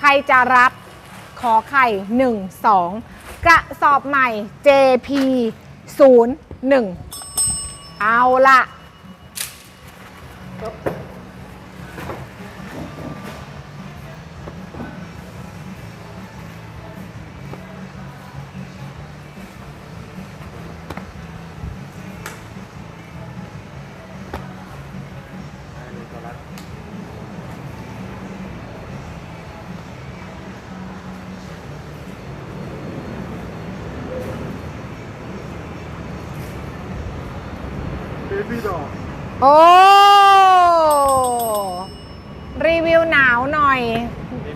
ใครจะรับขอไข่1 2 กระสอบใหม่ JP 0 1 เอาละ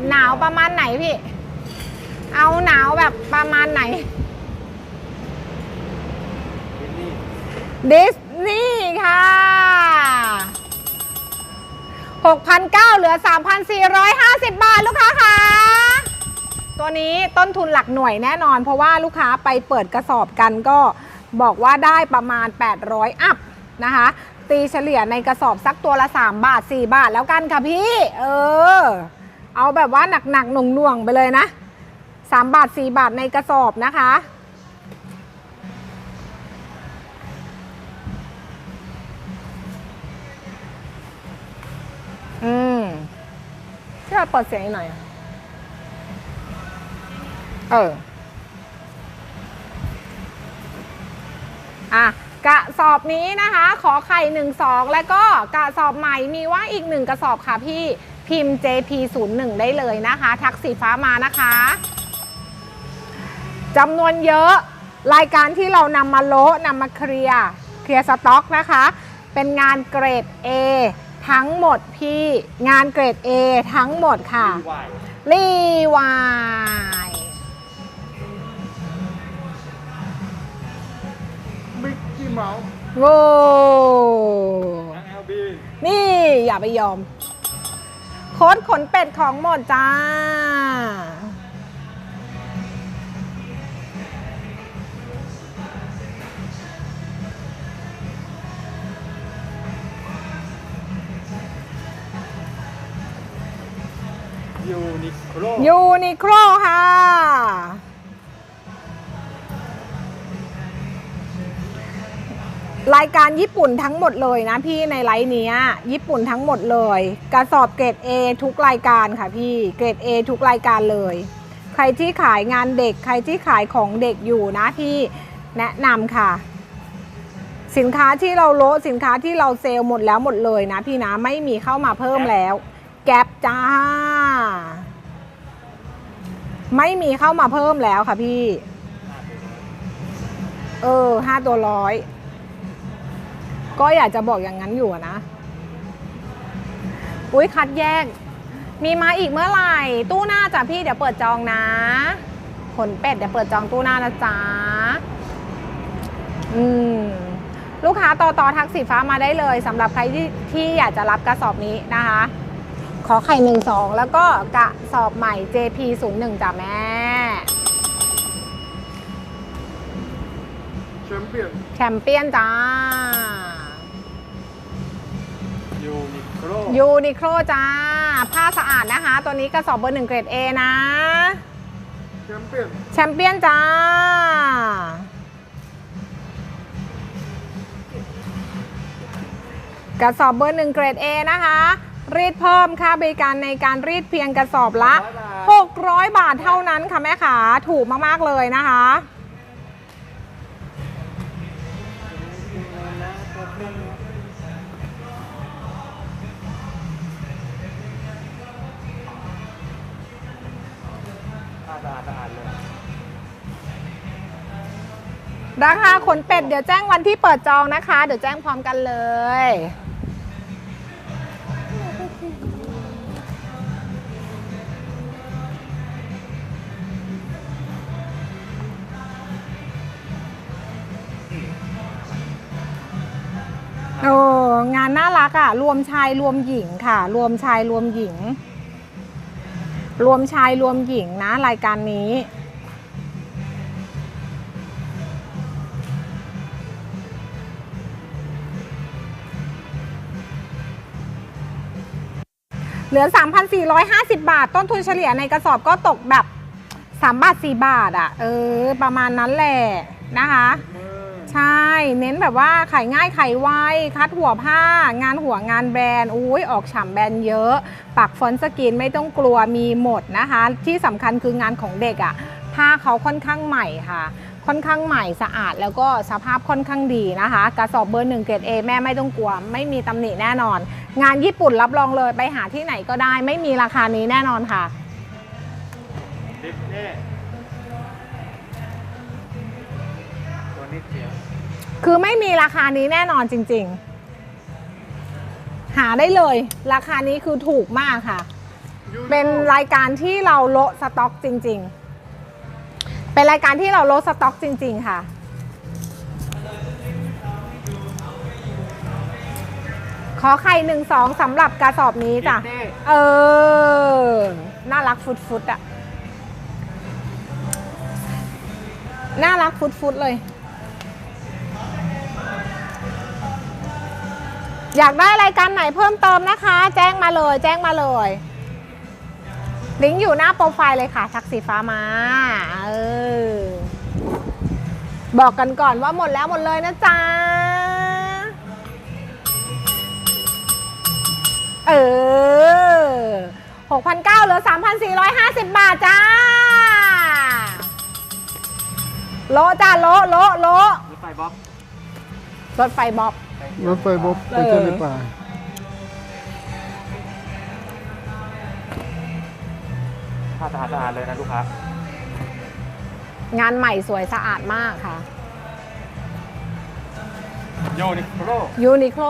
หนาวประมาณไหนพี่ เอาหนาวแบบประมาณไหน ดิสนีย์ค่ะ6,900เหลือ 3,450 บาทลูกค้าค่ะ ตัวนี้ต้นทุนหลักหน่วยแน่นอน เพราะว่าลูกค้าไปเปิดกระสอบกันก็บอกว่าได้ประมาณ 800 อัพนะคะตีเฉลี่ยในกระสอบสักตัวละ 3 บาท 4 บาทแล้วกันค่ะพี่ เออ เอาแบบว่าหนักๆหน่วงๆไปเลยนะ3บาท4บาทในกระสอบนะคะ อืมที่เราเปิดเสียงหน่อย เออ อะกระสอบนี้นะคะ ขอไข่หนึ่งสองแล้วก็กระสอบใหม่มีว่าอีกหนึ่งกระสอบค่ะพี่ พิมพ์ JP01 ได้เลยนะคะ ทักสีฟ้ามานะคะจำนวนเยอะรายการที่เรานำมาโละนำมาเคลียร์เคลียร์สต็อกนะคะ เป็นงานเกรด A ทั้งหมดพี่งานเกรด A ทั้งหมดค่ะวายรีวายมิกกี้เมาส์โว้ทั้งเอลบีนี่อย่าไปยอม โค้ดขนเป็ดของหมดจ้า ยูนิโคล ยูนิโคลค่ะ รายการญี่ปุ่นทั้งหมดเลยนะพี่ในไลน์เนี้ยญี่ปุ่นทั้งหมดเลย กระสอบเกรด A ทุกรายการค่ะพี่เกรด A ทุกรายการเลย ใครที่ขายงานเด็ก ใครที่ขายของเด็กอยู่นะพี่แนะนำค่ะ สินค้าที่เราโลสินค้าที่เราเซลล์หมดแล้วหมดเลยนะพี่นะไม่มีเข้ามาเพิ่มแล้ว แก๊ปจ้า ไม่มีเข้ามาเพิ่มแล้วค่ะพี่ เออห้าตัวร้อย ก็อยากจะบอกอย่างนั้นอยู่อะนะ อุ้ยคัดแยก มีมาอีกเมื่อไหร่ ตู้หน้าจ้ะพี่เดี๋ยวเปิดจองนะ ขนเป็ดเดี๋ยวเปิดจองตู้หน้านะจ๊ะ อืมลูกค้าต่อต่อทักสีฟ้ามาได้เลยสำหรับใครที่ที่อยากจะรับกระสอบนี้นะคะ ขอไข่หนึ่งสองแล้วก็กระสอบใหม่ JP 0 1จ้ะแม่ แชมเปี้ยน แชมเปี้ยนจ้ายูนิ โคลยูนิโคลจ้า ผ้าสะอาดนะคะ ตัวนี้กระสอบเบอร์หนึ่งเกรด A นะ แชมเปี้ยน แชมเปี้ยนจ้า กระสอบเบอร์หนึ่งเกรด A นะคะ รีดเพิ่มค่าบริการในการรีดเพียงกระสอบละ 600 บาทเท่านั้นค่ะแม่ขาถูกมาก ๆ เลยนะคะ ราคาขนเป็ดเดี๋ยวแจ้งวันที่เปิดจองนะคะ เดี๋ยวแจ้งพร้อมกันเลย โอ้งานน่ารักอะ่ะ รวมชายรวมหญิงค่ะ รวมชายรวมหญิง รวมชายรวมหญิงนะรายการนี้ เหลือ 3,450 บาท ต้นทุนเฉลี่ยในกระสอบก็ตกแบบ 3 บาท 4 บาทอะ่ะ เออ ประมาณนั้นแหละนะคะ ใช่ เน้นแบบว่าขายง่ายขายไว คัดหัวผ้า งานหัวงานแบรนด์อุ้ยออกฉ่ำแบรนด์เยอะ ปักฟอนต์สกรีนไม่ต้องกลัวมีหมดนะคะ ที่สำคัญคืองานของเด็กอะ่ะ ผ้าเขาค่อนข้างใหม่ค่ะค่อนข้างใหม่สะอาดแล้วก็สภาพค่อนข้างดีนะคะ กระสอบเบอร์หนึ่งเกรด A แม่ไม่ต้องกลัว ไม่มีตำหนิแน่นอน งานญี่ปุ่นรับรองเลยไปหาที่ไหนก็ได้ไม่มีราคานี้แน่นอนค่ะดิสนีย์ตัวนี้เดียวคือไม่มีราคานี้แน่นอนจริง ๆ หาได้เลย ราคานี้คือถูกมากค่ะ เป็นรายการที่เราโละสต็อกจริง ๆ เป็นรายการที่เราโละสต็อกจริง ๆ ค่ะ ขอไข่หนึ่งสองสำหรับกระสอบนี้จ้ะดิสนีย์เออ น่ารักฟุดฟุดๆอะน่ารักฟุดฟุดๆเลย อยากได้รายการไหนเพิ่มเติมนะคะ แจ้งมาเลย แจ้งมาเลย ลิงก์อยู่หน้าโปรไฟล์เลยค่ะชักสีฟ้ามาเออบอกกันก่อนว่าหมดแล้วหมดเลยนะจ๊ะ เออ6,900เหลือ 3,450 บาทจ้า โลจ้าโลโลโลรถไฟบ๊อบรถไฟบ๊อบ รถไฟบ๊อบไปเที่ยวในป่า ผ้าสะอาดสะอาดเลยนะลูกค้างานใหม่สวยสะอาดมากค่ะ ยูนิโคลยูนิโคล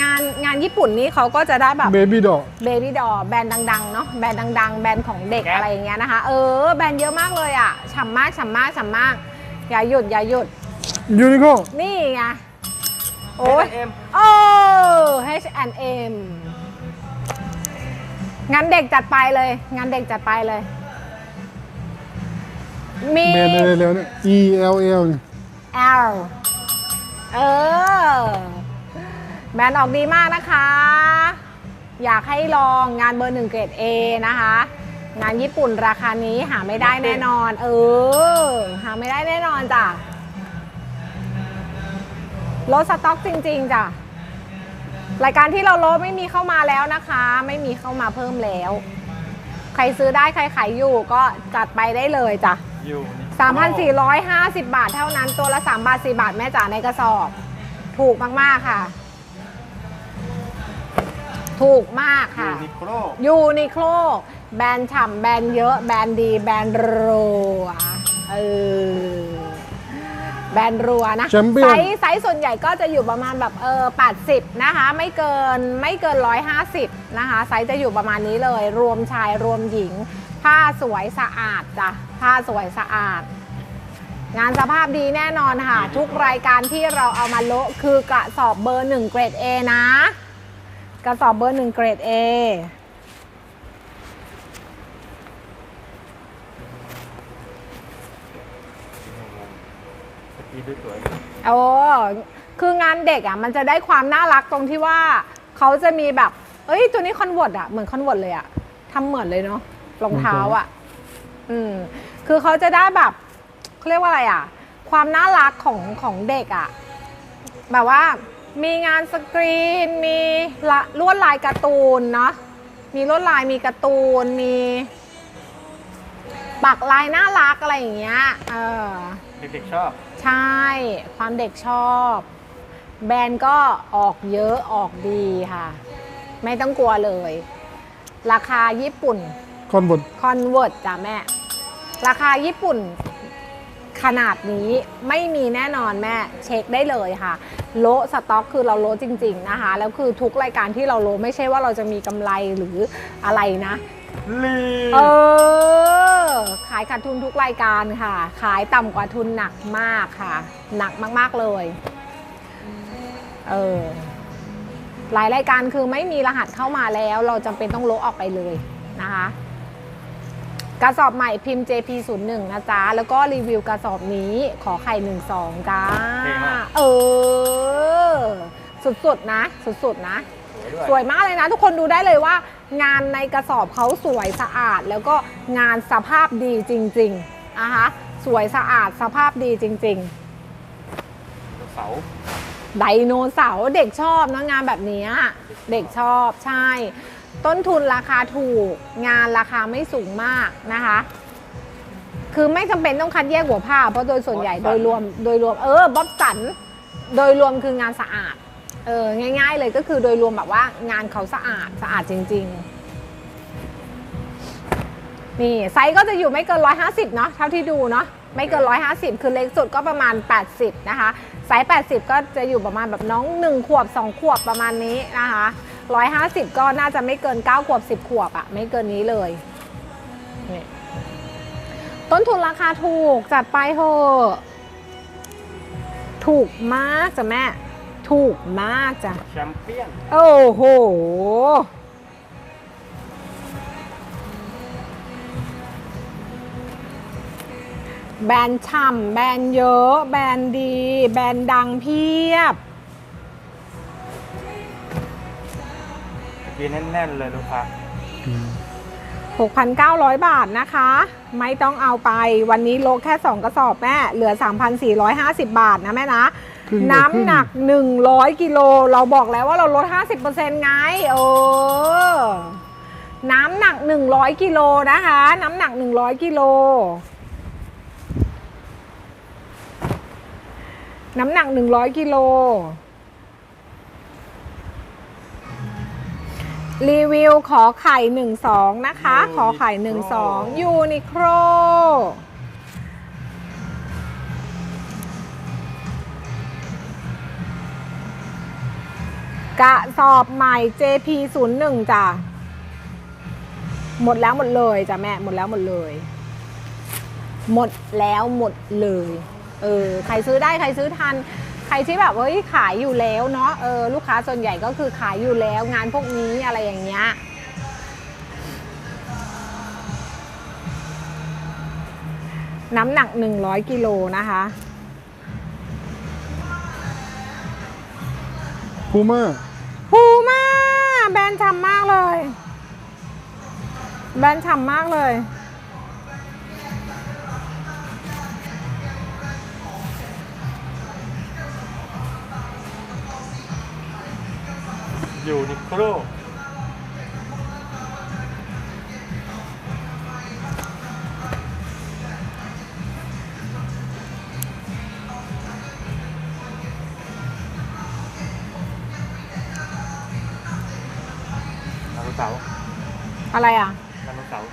งานงานญี่ปุ่นนี้เขาก็จะได้แบบ เบบี้ดอก เบบี้ดอแบรนด์ดังๆเนาะแบรนด์ดัง ๆ แบรนด์ของเด็กแก๊ปอะไรอย่างเงี้ยนะคะ เออ แบรนด์เยอะมากเลยอะฉ่ำมากฉ่ำมากฉ่ำมาก อย่าหยุดอย่าหยุด ยูนิโคนี่ไง โอ้ยเอ็มโอ้ H&M งานเด็กจัดไปเลย งานเด็กจัดไปเลย มีแบรนด์อะไรแล้วเนี่ย E L L เนี่ย L เออ แบรนด์ออกดีมากนะคะ อยากให้ลองงานเบอร์หนึ่งเกรด A นะคะ งานญี่ปุ่นราคานี้หาไม่ได้แน่นอน เออ หาไม่ได้แน่นอนจ้ะลดสต็อกจริง ๆจ้ะรายการที่เราลดไม่มีเข้ามาแล้วนะคะ ไม่มีเข้ามาเพิ่มแล้ว ใครซื้อได้ใครขายอยู่ก็จัดไปได้เลยจ้ะยูนิ 3,450 บาทเท่านั้น ตัวละ 3 บาท 4 บาทแม่จ๋าในกระสอบ ถูกมากๆค่ะ ถูกมากยูค่ะ นิโคลยูนิโคลแบรนด์ฉ่ำแบรนด์เยอะ แบรนด์ดี แบรนด์รัวเออแบรนด์รัวนะแชมเปี้ยไซนส์ไซส์ส่วนใหญ่ก็จะอยู่ประมาณแบบเออ80 นะคะ ไม่เกินไม่เกิน 150 นะคะ ไซส์จะอยู่ประมาณนี้เลย รวมชายรวมหญิง ผ้าสวยสะอาดจ้ะผ้าสวยสะอาด งานสภาพดีแน่นอนค่ะ ทุกรายการที่เราเอามาโละคือกระสอบเบอร์1เกรด A นะ กระสอบเบอร์1เกรด A สกีด้วยสวยโอ้คืองานเด็กอะมันจะได้ความน่ารักตรงที่ว่าเขาจะมีแบบ เอ้ยตัวนี้คอนเวิร์ตอะเหมือนคอนเวิร์ตเลยอะทำเหมือนเลยเนาะ รองเท้าอะ อืม คือเขาจะได้แบบเขาเรียกว่าอะไรอะ ความน่ารักของของเด็กอะ แบบว่ามีงานสกรีน มีละลวดลายการ์ตูนเนาะ มีลวดลายมีการ์ตูน มีปักลายน่ารักอะไรอย่างเงี้ย เออ เด็กๆชอบ ใช่ ความเด็กชอบ แบรนด์ก็ออกเยอะออกดีค่ะ ไม่ต้องกลัวเลย ราคาญี่ปุ่น คอนเวิร์ตคอนเวิร์ตจ้ะแม่ ราคาญี่ปุ่นขนาดนี้ไม่มีแน่นอนแม่เช็คได้เลยค่ะ โละสต็อกคือเราโละจริง ๆ นะคะ แล้วคือทุกรายการที่เราโละไม่ใช่ว่าเราจะมีกำไรหรืออะไรนะลีเออ ขายขาดทุนทุกรายการค่ะ ขายต่ำกว่าทุนหนักมากค่ะ หนักมากๆเลย เออ หลายรายการคือไม่มีรหัสเข้ามาแล้ว เราจำเป็นต้องลบออกไปเลยนะคะ กระสอบใหม่พิมพ์ JP01 นะจ๊ะ แล้วก็รีวิวกระสอบนี้ขอไข่12จ้าเออ สุดๆนะ สุดๆนะสวยด้วยสวยมากเลยนะ ทุกคนดูได้เลยว่า งานในกระสอบเขาสวยสะอาด แล้วก็งานสภาพดีจริงๆนะคะสวยสะอาดสภาพดีจริงๆเสาไดโนเสาร์เด็กชอบนะงานแบบเนี้ยเด็กชอบใช่ ต้นทุนราคาถูก งานราคาไม่สูงมากนะคะ คือไม่จำเป็นต้องคัดแยกหัวผ้า เพราะโดยส่วนใหญ่โดยรวมโดยรวมเออบ๊อบสัน โดยรวมคืองานสะอาดเออง่าย ๆ เลยก็คือโดยรวมแบบว่างานเขาสะอาดสะอาดจริง ๆ นี่ไซส์ก็จะอยู่ไม่เกิน 150 เนาะเท่าที่ดูเนาะไม่เกิน 150 คือเล็กสุดก็ประมาณ 80 นะคะไซส์80 ก็จะอยู่ประมาณแบบน้อง 1 ขวบ 2 ขวบประมาณนี้นะคะ 150 ก็น่าจะไม่เกิน 9 ขวบ 10 ขวบอะไม่เกินนี้เลยนี่ต้นทุนราคาถูกจัดไปเถอะถูกมากจ้ะแม่ ถูกมากจ้ะแชมเปี้ยน โอ้โหแบรนด์ฉ่ำแบรนด์เยอะ แบรนด์ดี แบรนด์ดังเพียบ กินแน่นๆเลยลูกค้า6,900 บาทนะคะ ไม่ต้องเอาไปวันนี้ลดแค่ 2 กระสอบแม่ เหลือ 3,450 บาทนะแม่นะครึ่งต่อน้ำหนัก 100 กิโล เราบอกแล้วว่าเราลด 50%ไงเออน้ำหนัก 100 กิโลนะคะ น้ำหนัก 100 กิโล น้ำหนัก 100 กิโล รีวิวขอไข่ 12 นะคะ ขอไข่ 12 ยูนิโครกระสอบใหม่ JP 0 1จ้ะ หมดแล้วหมดเลยจ้ะแม่ หมดแล้วหมดเลย หมดแล้วหมดเลย เออ ใครซื้อได้ใครซื้อทันใค รที่แบบเฮ้ยขายอยู่แล้วเนาะเออลูกค้าส่วนใหญ่ก็คือขายอยู่แล้วงานพวกนี้อะไรอย่างเงี้ยน้ำหนัก 100 กิโลนะคะพูม่าพูม่าแบรนด์ฉ่ำมากเลย แบรนด์ฉ่ำมากเลย ยูนิโคลไดโนเสาร์อะไรอะไดโนเสาร์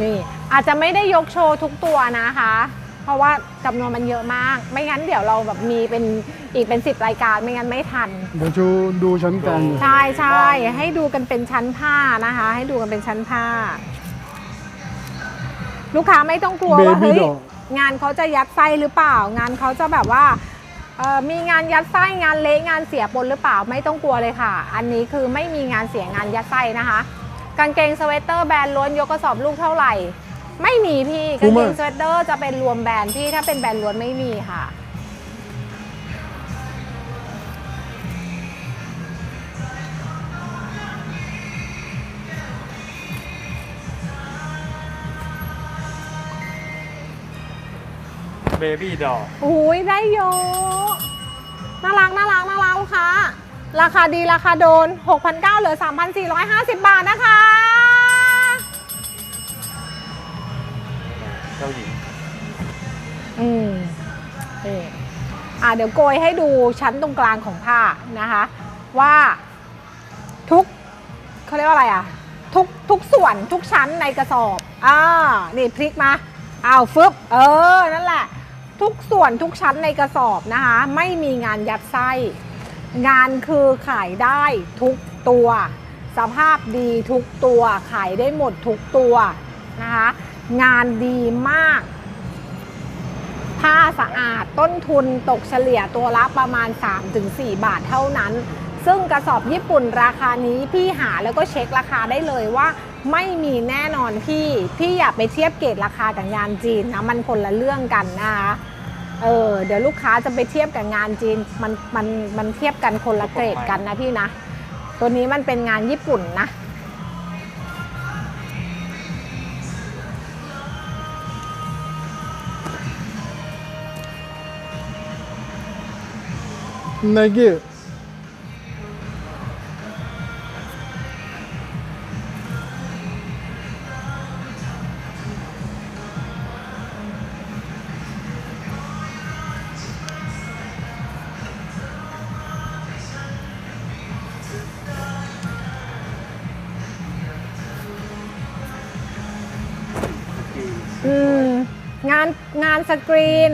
นี่อาจจะไม่ได้ยกโชว์ทุกตัวนะคะ เพราะว่าจำนวนมันเยอะมาก ไม่งั้นเดี๋ยวเราแบบมีเป็น อีกเป็นสิบรายการไม่งั้นไม่ทัน เดี๋ยวชูดูชั้นกลางหน่อยใช่ใช่ให้ดูกันเป็นชั้นผ้านะคะ ให้ดูกันเป็นชั้นผ้า ลูกค้าไม่ต้องกลัวเบว่าบี้เฮ้ยดอกงานเขาจะยัดไส้หรือเปล่า งานเขาจะแบบว่าเอ่อมีงานยัดไส้งานเละงานเสียปนหรือเปล่าไม่ต้องกลัวเลยค่ะ อันนี้คือไม่มีงานเสียงานยัดไส้นะคะ กางเกงสเวตเตอร์แบรนด์ล้วนยกกระสอบลูกเท่าไหร่ ไม่มีพี่กางเกงสเวตเตอร์จะเป็นรวมแบรนด์พี่ถ้าเป็นแบรนด์ล้วนไม่มีค่ะ เบบี้ดออุ้ยได้เยอะน่ารักน่ารักน่ารักลูกค้าราคาดีราคาโดน 6,900เหลือ 3,450 บาทนะคะ เจ้าหญิงอืมนี่อะเดี๋ยวโกยให้ดูชั้นตรงกลางของผ้านะคะ ว่าทุกเขาเรียกว่าอะไรอะ ทุกทุกส่วนทุกชั้นในกระสอบอ่านี่พลิกมาอ้าวฟึบเออ นั่นแหละ ทุกส่วนทุกชั้นในกระสอบนะคะ ไม่มีงานยัดไส้ งานคือขายได้ทุกตัว สภาพดีทุกตัวขายได้หมดทุกตัวนะคะ งานดีมาก ผ้าสะอาดต้นทุนตกเฉลี่ยตัวละประมาณ 3-4 บาทเท่านั้น ซึ่งกระสอบญี่ปุ่นราคานี้พี่หาแล้วก็เช็คราคาได้เลยว่าไม่มีแน่นอนพี่ พี่อย่าไปเทียบเกรดราคากับงานจีนนะ มันคนละเรื่องกันนะคะ เออเดี๋ยวลูกค้าจะไปเทียบกับงานจีนมันมันมันเทียบกันคนละเกรดกันนะพี่นะ ตัวนี้มันเป็นงานญี่ปุ่นนะไนานงานสกรีน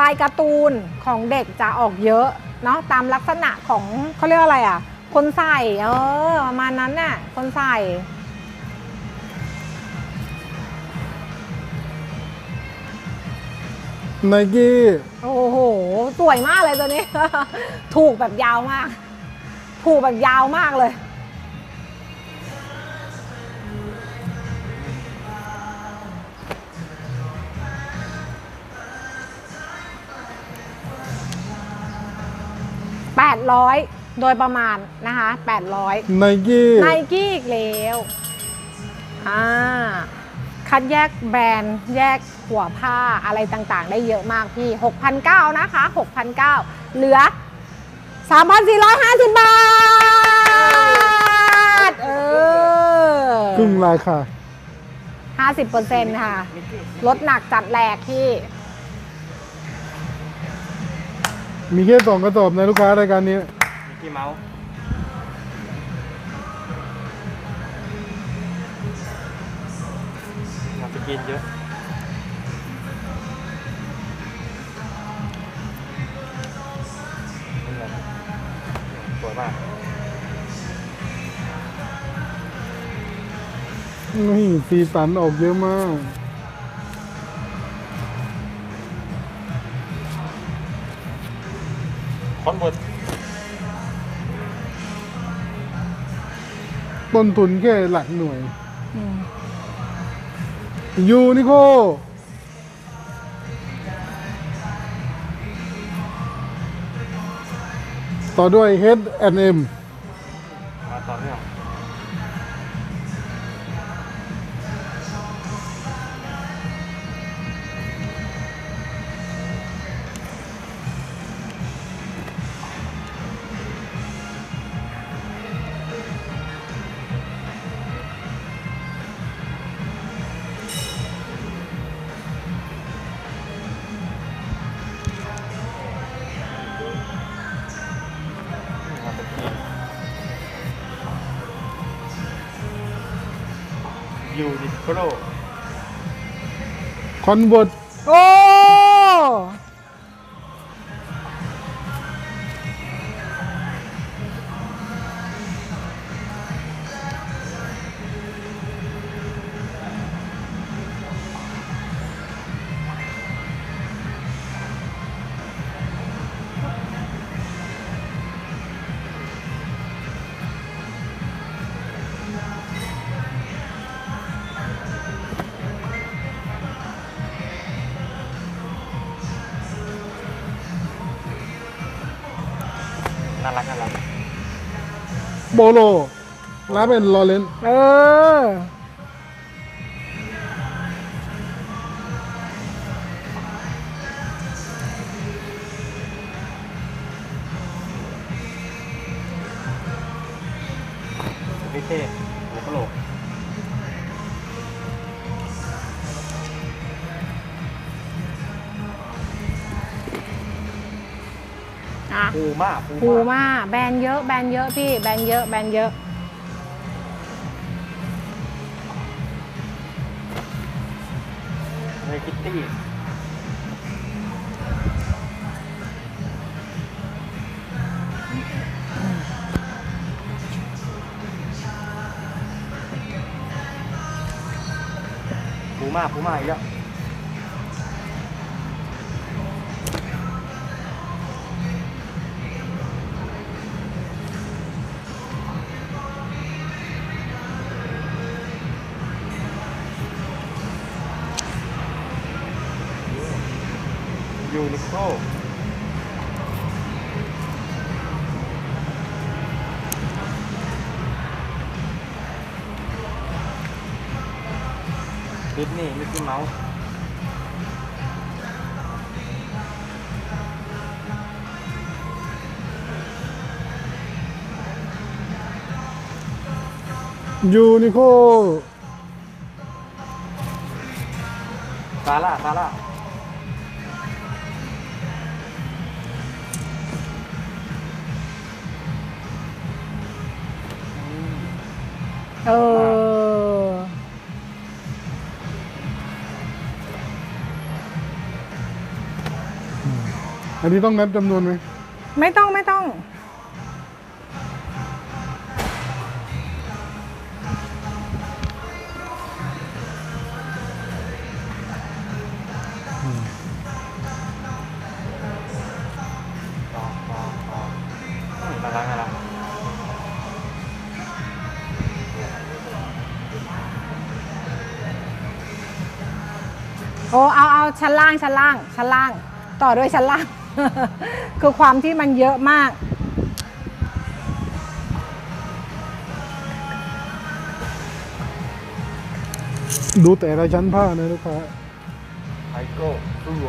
ลายการ์ตูนของเด็กจะออกเยอะเนาะตามลักษณะของเขาเรียกว่าอะไรอะ คนใส่เออประมาณนั้นน่ะคนใส่ไนกี้โอ้โห สวยมากเลยตัวนี้ ถูกแบบยาวมาก ถูกแบบยาวมากเลย 800 โดยประมาณนะคะ 800ไนกี้ไนกี้อีกแล้วอ่าคัดแยกแบรนด์แยกหัวผ้าอะไรต่างๆ ได้เยอะมากพี่ 6,900 นะคะ 6,900 เหลือ 3,450 บาท เออครึ่งราคา50%ค่ะ ลดหนักจัดแหลกพี่ มีแค่สองกระสอบในลูกค้ารายการนี้ มิกกี้เมาส์งานสกินเยอะ นี่แหละสวยมาก นี่สีสันออกเยอะมาก ต้นทุนแค่หลักหน่วยยูนิโคต่อด้วย H&M ยูนิ โบโลแล้วเป็นลอเรนเออ อะปูม่าภูมาแบรนด์เยอะแบรนด์เยอะพี่แบรนด์เยอะแบรนด์เยอะเฮคิตตี้ปูม่าปูม่าอีกแล้ว ยูนิโคลปิดนี่ไม่กกี้เมาส์ยูนิโคลซาร่าซาร่า เออ อันนี้ต้องนับจำนวนไหม ไม่ต้องไม่ต้อง ชั้นล่างชั้นล่างชั้นล่าง ต่อด้วยชั้นล่าง คือความที่มันเยอะมาก ดูแต่ละชั้นผ้านะลูกค้าไทโก้ตัว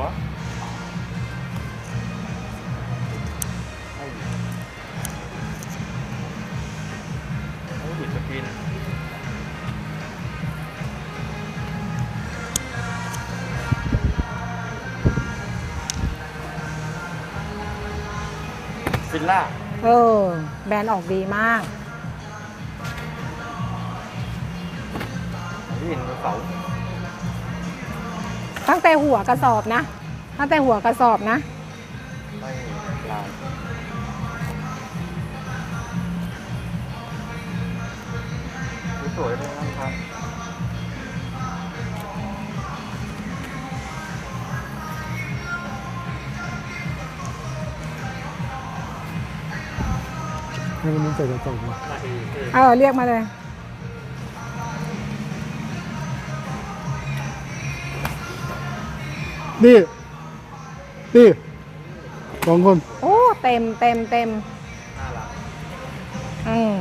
ลล่าเออ แบรนด์ออกดีมาก ที่เห็นเสาตั้งแต่หัวกระสอบนะ ตั้งแต่หัวกระสอบนะ ไม่ลายสวยเลยนะครับ ให้มันใส่กระสอบมานาทีเท่เออเรียกมาเลยดิดิสองคน โอ้ เต็มเต็มเต็มน่ารักอืม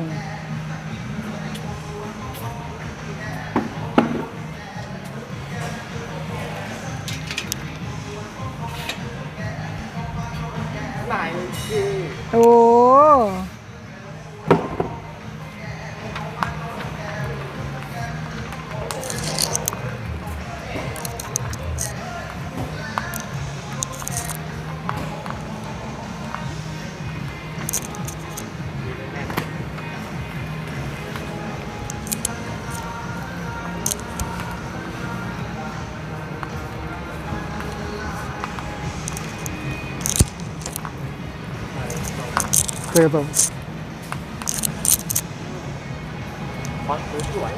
ใส่กระสอบฟอนต์สวย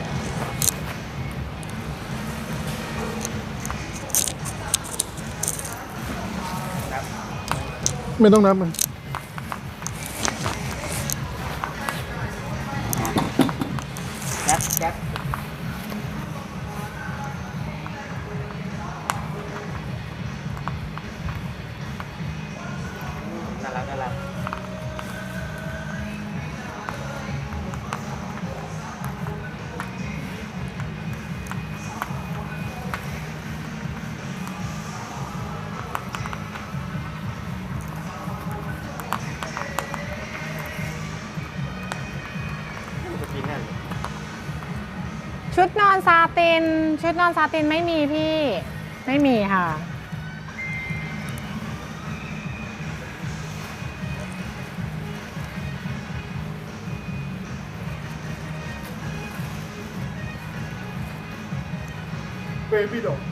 ไม่ต้องนับมัน ชุดนอนซาติน ชุดนอนซาตินไม่มีพี่ ไม่มีค่ะ เบบี้ดอก